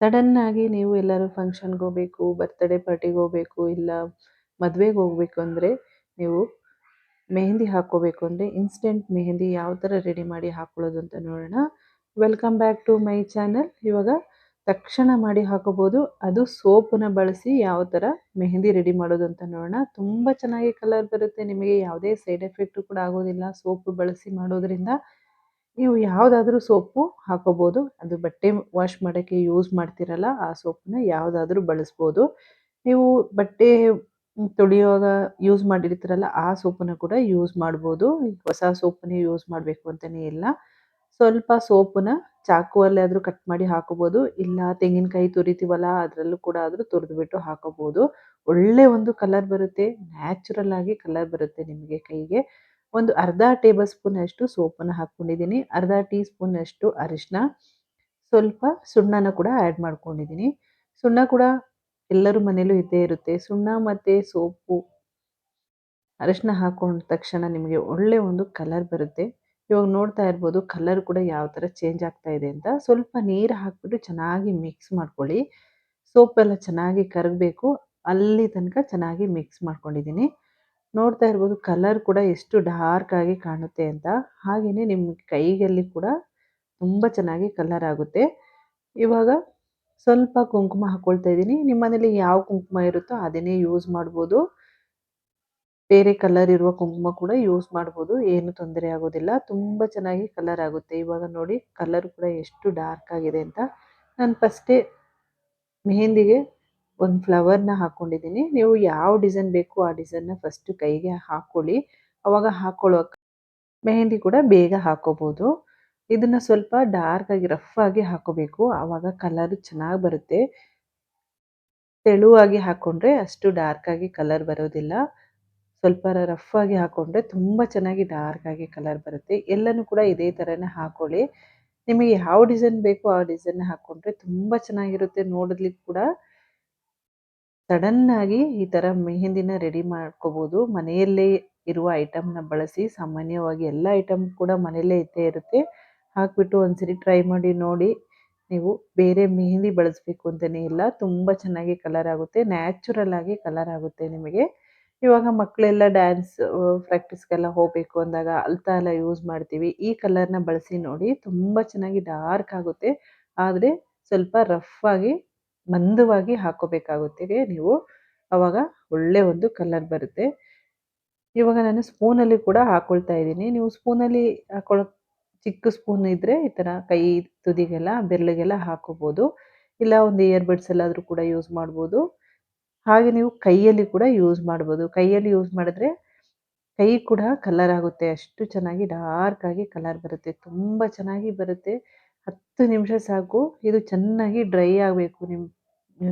ಸಡನ್ನಾಗಿ ನೀವು ಎಲ್ಲರೂ ಫಂಕ್ಷನ್ಗೆ ಹೋಗ್ಬೇಕು ಬರ್ತ್ಡೇ ಪಾರ್ಟಿಗೆ ಹೋಗ್ಬೇಕು, ಇಲ್ಲ ಮದುವೆಗೆ ಹೋಗ್ಬೇಕು ಅಂದರೆ ನೀವು ಮೆಹಂದಿ ಹಾಕ್ಕೋಬೇಕು ಅಂದರೆ ಇನ್ಸ್ಟೆಂಟ್ ಮೆಹಂದಿ ಯಾವ ಥರ ರೆಡಿ ಮಾಡಿ ಹಾಕ್ಕೊಳ್ಳೋದು ಅಂತ ನೋಡೋಣ. Welcome back to my channel ಇವಾಗ ತಕ್ಷಣ ಮಾಡಿ ಹಾಕೋಬೋದು. ಅದು ಸೋಪನ್ನು ಬಳಸಿ ಯಾವ ಥರ ಮೆಹಂದಿ ರೆಡಿ ಮಾಡೋದು ಅಂತ ನೋಡೋಣ. ತುಂಬ ಚೆನ್ನಾಗಿ ಕಲರ್ ಬರುತ್ತೆ. ನಿಮಗೆ ಯಾವುದೇ ಸೈಡ್ ಎಫೆಕ್ಟು ಕೂಡ ಆಗೋದಿಲ್ಲ. ಸೋಪು ಬಳಸಿ ಮಾಡೋದ್ರಿಂದ ನೀವು ಯಾವುದಾದ್ರೂ ಸೋಪು ಹಾಕೋಬೋದು. ಅದು ಬಟ್ಟೆ ವಾಶ್ ಮಾಡೋಕ್ಕೆ ಯೂಸ್ ಮಾಡ್ತಿರಲ್ಲ, ಆ ಸೋಪನ್ನ ಯಾವುದಾದ್ರೂ ಬಳಸ್ಬೋದು. ನೀವು ಬಟ್ಟೆ ತೊಳೆಯುವಾಗ ಯೂಸ್ ಮಾಡಿರ್ತೀರಲ್ಲ, ಆ ಸೋಪನ್ನ ಕೂಡ ಯೂಸ್ ಮಾಡ್ಬೋದು. ಹೊಸ ಸೋಪನ್ನೇ ಯೂಸ್ ಮಾಡಬೇಕು ಅಂತಲೇ ಇಲ್ಲ. ಸ್ವಲ್ಪ ಸೋಪನ್ನ ಚಾಕುವಲ್ಲಿ ಆದರೂ ಕಟ್ ಮಾಡಿ ಹಾಕೋಬೋದು. ಇಲ್ಲ ತೆಂಗಿನಕಾಯಿ ತುರಿತೀವಲ್ಲ, ಅದರಲ್ಲೂ ಕೂಡ ಆದರೂ ತುರಿದ್ಬಿಟ್ಟು ಹಾಕೋಬೋದು. ಒಳ್ಳೆ ಒಂದು ಕಲರ್ ಬರುತ್ತೆ. ನ್ಯಾಚುರಲ್ ಆಗಿ ಕಲರ್ ಬರುತ್ತೆ ನಿಮಗೆ ಕೈಗೆ. ಒಂದು ಅರ್ಧ ಟೇಬಲ್ ಸ್ಪೂನ್ ಅಷ್ಟು ಸೋಪನ್ನು ಹಾಕ್ಕೊಂಡಿದ್ದೀನಿ, ಅರ್ಧ ಟೀ ಸ್ಪೂನ್ ಅಷ್ಟು ಅರಿಶಿನ ಸ್ವಲ್ಪ ಸುಣ್ಣನ ಕೂಡ ಆ್ಯಡ್ ಮಾಡ್ಕೊಂಡಿದ್ದೀನಿ. ಸುಣ್ಣ ಕೂಡ ಎಲ್ಲರೂ ಮನೇಲೂ ಇದ್ದೇ ಇರುತ್ತೆ. ಸುಣ್ಣ ಮತ್ತು ಸೋಪು ಅರಿಶಿನ ಹಾಕೊಂಡ ತಕ್ಷಣ ನಿಮಗೆ ಒಳ್ಳೆ ಒಂದು ಕಲರ್ ಬರುತ್ತೆ. ಇವಾಗ ನೋಡ್ತಾ ಇರ್ಬೋದು ಕಲರ್ ಕೂಡ ಯಾವ ಥರ ಚೇಂಜ್ ಆಗ್ತಾ ಇದೆ ಅಂತ. ಸ್ವಲ್ಪ ನೀರು ಹಾಕ್ಬಿಟ್ಟು ಚೆನ್ನಾಗಿ ಮಿಕ್ಸ್ ಮಾಡ್ಕೊಳ್ಳಿ. ಸೋಪೆಲ್ಲ ಚೆನ್ನಾಗಿ ಕರಗಬೇಕು. ಅಲ್ಲಿ ತನಕ ಚೆನ್ನಾಗಿ ಮಿಕ್ಸ್ ಮಾಡ್ಕೊಂಡಿದ್ದೀನಿ. ನೋಡ್ತಾ ಇರ್ಬೋದು ಕಲರ್ ಕೂಡ ಎಷ್ಟು ಡಾರ್ಕ್ ಆಗಿ ಕಾಣುತ್ತೆ ಅಂತ. ಹಾಗೆಯೇ ನಿಮ್ಮ ಕೈಯಲ್ಲಿ ಕೂಡ ತುಂಬ ಚೆನ್ನಾಗಿ ಕಲರ್ ಆಗುತ್ತೆ. ಇವಾಗ ಸ್ವಲ್ಪ ಕುಂಕುಮ ಹಾಕ್ಕೊಳ್ತಾ ಇದ್ದೀನಿ. ನಿಮ್ಮ ಮನೇಲಿ ಯಾವ ಕುಂಕುಮ ಇರುತ್ತೋ ಅದನ್ನೇ ಯೂಸ್ ಮಾಡ್ಬೋದು. ಬೇರೆ ಕಲರ್ ಇರುವ ಕುಂಕುಮ ಕೂಡ ಯೂಸ್ ಮಾಡ್ಬೋದು. ಏನು ತೊಂದರೆ ಆಗೋದಿಲ್ಲ. ತುಂಬ ಚೆನ್ನಾಗಿ ಕಲರ್ ಆಗುತ್ತೆ. ಇವಾಗ ನೋಡಿ ಕಲರ್ ಕೂಡ ಎಷ್ಟು ಡಾರ್ಕ್ ಆಗಿದೆ ಅಂತ. ನಾನು ಫಸ್ಟೇ ಮೆಹಂದಿಗೆ ಒಂದು ಫ್ಲವರ್ನ ಹಾಕ್ಕೊಂಡಿದ್ದೀನಿ ನೀವು ಯಾವ ಡಿಸೈನ್ ಬೇಕು ಆ ಡಿಸೈನ್ನ ಫಸ್ಟ್ ಕೈಗೆ ಹಾಕ್ಕೊಳ್ಳಿ ಅವಾಗ ಹಾಕ್ಕೊಳ್ಳೋಕೆ ಮೆಹಂದಿ ಕೂಡ ಬೇಗ ಹಾಕೋಬೋದು. ಇದನ್ನು ಸ್ವಲ್ಪ ಡಾರ್ಕ್ ಆಗಿ ರಫ್ ಆಗಿ ಹಾಕೋಬೇಕು. ಆವಾಗ ಕಲರ್ ಚೆನ್ನಾಗಿ ಬರುತ್ತೆ. ತೆಳುವಾಗಿ ಹಾಕ್ಕೊಂಡ್ರೆ ಅಷ್ಟು ಡಾರ್ಕ್ ಆಗಿ ಕಲರ್ ಬರೋದಿಲ್ಲ. ಸ್ವಲ್ಪ ರಫ್ ಆಗಿ ಹಾಕ್ಕೊಂಡ್ರೆ ತುಂಬ ಚೆನ್ನಾಗಿ ಡಾರ್ಕ್ ಆಗಿ ಕಲರ್ ಬರುತ್ತೆ. ಎಲ್ಲನೂ ಕೂಡ ಇದೇ ಥರನೇ ಹಾಕೊಳ್ಳಿ. ನಿಮಗೆ ಯಾವ ಡಿಸೈನ್ ಬೇಕೋ ಆ ಡಿಸೈನ್ ಹಾಕ್ಕೊಂಡ್ರೆ ತುಂಬ ಚೆನ್ನಾಗಿರುತ್ತೆ. ನೋಡಲಿಕ್ಕೆ ಕೂಡ ಸಡನ್ನಾಗಿ ಈ ಥರ ಮೆಹಂದಿನ ರೆಡಿ ಮಾಡ್ಕೋಬೋದು. ಮನೆಯಲ್ಲೇ ಇರುವ ಐಟಮ್ನ ಬಳಸಿ, ಸಾಮಾನ್ಯವಾಗಿ ಎಲ್ಲ ಐಟಮ್ ಕೂಡ ಮನೆಯಲ್ಲೇ ಇದ್ದೇ ಇರುತ್ತೆ. ಹಾಕ್ಬಿಟ್ಟು ಒಂದ್ಸರಿ ಟ್ರೈ ಮಾಡಿ ನೋಡಿ. ನೀವು ಬೇರೆ ಮೆಹಂದಿ ಬಳಸಬೇಕು ಅಂತಲೇ ಇಲ್ಲ. ತುಂಬ ಚೆನ್ನಾಗಿ ಕಲರ್ ಆಗುತ್ತೆ. ನ್ಯಾಚುರಲ್ ಆಗಿ ಕಲರ್ ಆಗುತ್ತೆ ನಿಮಗೆ. ಇವಾಗ ಮಕ್ಕಳೆಲ್ಲ ಡ್ಯಾನ್ಸ್ ಪ್ರಾಕ್ಟೀಸ್ಗೆಲ್ಲ ಹೋಗಬೇಕು ಅಂದಾಗ ಅಲ್ತಾ ಎಲ್ಲ ಯೂಸ್ ಮಾಡ್ತೀವಿ. ಈ ಕಲರ್ನ ಬಳಸಿ ನೋಡಿ. ತುಂಬ ಚೆನ್ನಾಗಿ ಡಾರ್ಕ್ ಆಗುತ್ತೆ. ಆದರೆ ಸ್ವಲ್ಪ ರಫ್ ಆಗಿ ಮಂದವಾಗಿ ಹಾಕೋಬೇಕಾಗುತ್ತೆ ನೀವು ಅವಾಗ ಒಳ್ಳೆ ಒಂದು ಕಲರ್ ಬರುತ್ತೆ. ಇವಾಗ ನಾನು ಸ್ಪೂನಲ್ಲಿ ಕೂಡ ಹಾಕೊಳ್ತಾ ಇದ್ದೀನಿ. ನೀವು ಸ್ಪೂನಲ್ಲಿ ಹಾಕೊಳ್ಳೋ ಚಿಕ್ಕ ಸ್ಪೂನ್ ಇದ್ದರೆ ಈ ಥರ ಕೈ ತುದಿಗೆಲ್ಲ, ಬೆರಳಿಗೆಲ್ಲ ಹಾಕೋಬೋದು. ಇಲ್ಲ ಒಂದು ಇಯರ್ ಬಡ್ಸ್ ಎಲ್ಲಾದರೂ ಕೂಡ ಯೂಸ್ ಮಾಡ್ಬೋದು. ಹಾಗೆ ನೀವು ಕೈಯಲ್ಲಿ ಕೂಡ ಯೂಸ್ ಮಾಡ್ಬೋದು. ಕೈಯಲ್ಲಿ ಯೂಸ್ ಮಾಡಿದ್ರೆ ಕೈ ಕೂಡ ಕಲರ್ ಆಗುತ್ತೆ. ಅಷ್ಟು ಚೆನ್ನಾಗಿ ಡಾರ್ಕ್ ಆಗಿ ಕಲರ್ ಬರುತ್ತೆ. ತುಂಬ ಚೆನ್ನಾಗಿ ಬರುತ್ತೆ. ಹತ್ತು ನಿಮಿಷ ಸಾಕು. ಇದು ಚೆನ್ನಾಗಿ ಡ್ರೈ ಆಗಬೇಕು ನಿಮ್ಮ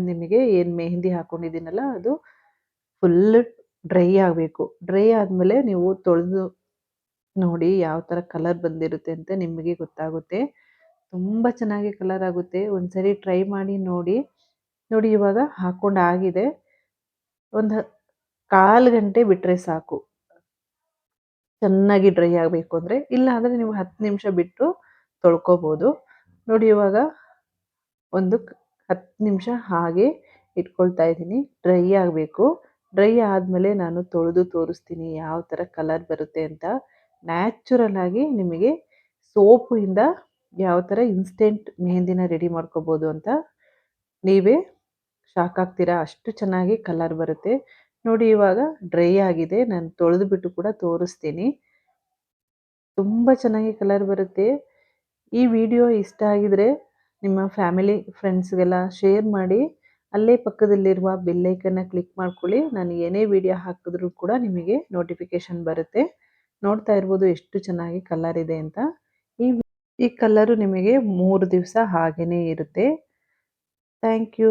ನಿಮಗೆ. ಏನು ಮೆಹಂದಿ ಹಾಕ್ಕೊಂಡಿದ್ದೀನಲ್ಲ ಅದು ಫುಲ್ ಡ್ರೈ ಆಗಬೇಕು. ಡ್ರೈ ಆದಮೇಲೆ ನೀವು ತೊಳೆದು ನೋಡಿ ಯಾವ ಥರ ಕಲರ್ ಬಂದಿರುತ್ತೆ ಅಂತ ನಿಮಗೆ ಗೊತ್ತಾಗುತ್ತೆ. ತುಂಬ ಚೆನ್ನಾಗಿ ಕಲರ್ ಆಗುತ್ತೆ. ಒಂದ್ಸರಿ ಟ್ರೈ ಮಾಡಿ ನೋಡಿ. ನೋಡಿ ಇವಾಗ ಹಾಕೊಂಡು ಆಗಿದೆ. ಒಂದು ಕಾಲು ಗಂಟೆ ಬಿಟ್ಟರೆ ಸಾಕು. ಚೆನ್ನಾಗಿ ಡ್ರೈ ಆಗಬೇಕು ಅಂದರೆ. ಇಲ್ಲ ಅಂದರೆ ನೀವು ಹತ್ತು ನಿಮಿಷ ಬಿಟ್ಟು ತೊಳ್ಕೊಬೋದು. ನೋಡಿ ಇವಾಗ ಒಂದು ಹತ್ತು ನಿಮಿಷ ಹಾಗೆ ಇಟ್ಕೊಳ್ತಾ ಇದ್ದೀನಿ. ಡ್ರೈ ಆಗಬೇಕು. ಡ್ರೈ ಆದಮೇಲೆ ನಾನು ತೊಳೆದು ತೋರಿಸ್ತೀನಿ ಯಾವ ಥರ ಕಲರ್ ಬರುತ್ತೆ ಅಂತ. ನ್ಯಾಚುರಲ್ ಆಗಿ ನಿಮಗೆ ಸೋಪಿಂದ ಯಾವ ಥರ ಇನ್ಸ್ಟೆಂಟ್ ಮೆಹಂದಿನ ರೆಡಿ ಮಾಡ್ಕೋಬೋದು ಅಂತ ನೀವೇ ಶಾಕ್ ಆಗ್ತೀರಾ ಅಷ್ಟು ಚೆನ್ನಾಗಿ ಕಲರ್ ಬರುತ್ತೆ. ನೋಡಿ ಇವಾಗ ಡ್ರೈ ಆಗಿದೆ. ನಾನು ತೊಳೆದು ಬಿಟ್ಟು ಕೂಡ ತೋರಿಸ್ತೀನಿ. ತುಂಬ ಚೆನ್ನಾಗಿ ಕಲರ್ ಬರುತ್ತೆ. ಈ ವಿಡಿಯೋ ಇಷ್ಟ ಆಗಿದರೆ ನಿಮ್ಮ ಫ್ಯಾಮಿಲಿ, ಫ್ರೆಂಡ್ಸ್ಗೆಲ್ಲ ಶೇರ್ ಮಾಡಿ, ಅಲ್ಲೇ ಪಕ್ಕದಲ್ಲಿರುವ ಬೆಲ್ಲೈಕನ್ನ ಕ್ಲಿಕ್ ಮಾಡ್ಕೊಳ್ಳಿ. ನಾನು ಏನೇ ವಿಡಿಯೋ ಹಾಕಿದ್ರೂ ಕೂಡ ನಿಮಗೆ ನೋಟಿಫಿಕೇಶನ್ ಬರುತ್ತೆ. ನೋಡ್ತಾ ಇರ್ಬೋದು ಎಷ್ಟು ಚೆನ್ನಾಗಿ ಕಲರ್ ಇದೆ ಅಂತ. ಈ ಈ ಕಲರು ನಿಮಗೆ ಮೂರು ದಿವಸ ಹಾಗೆಯೇ ಇರುತ್ತೆ. Thank you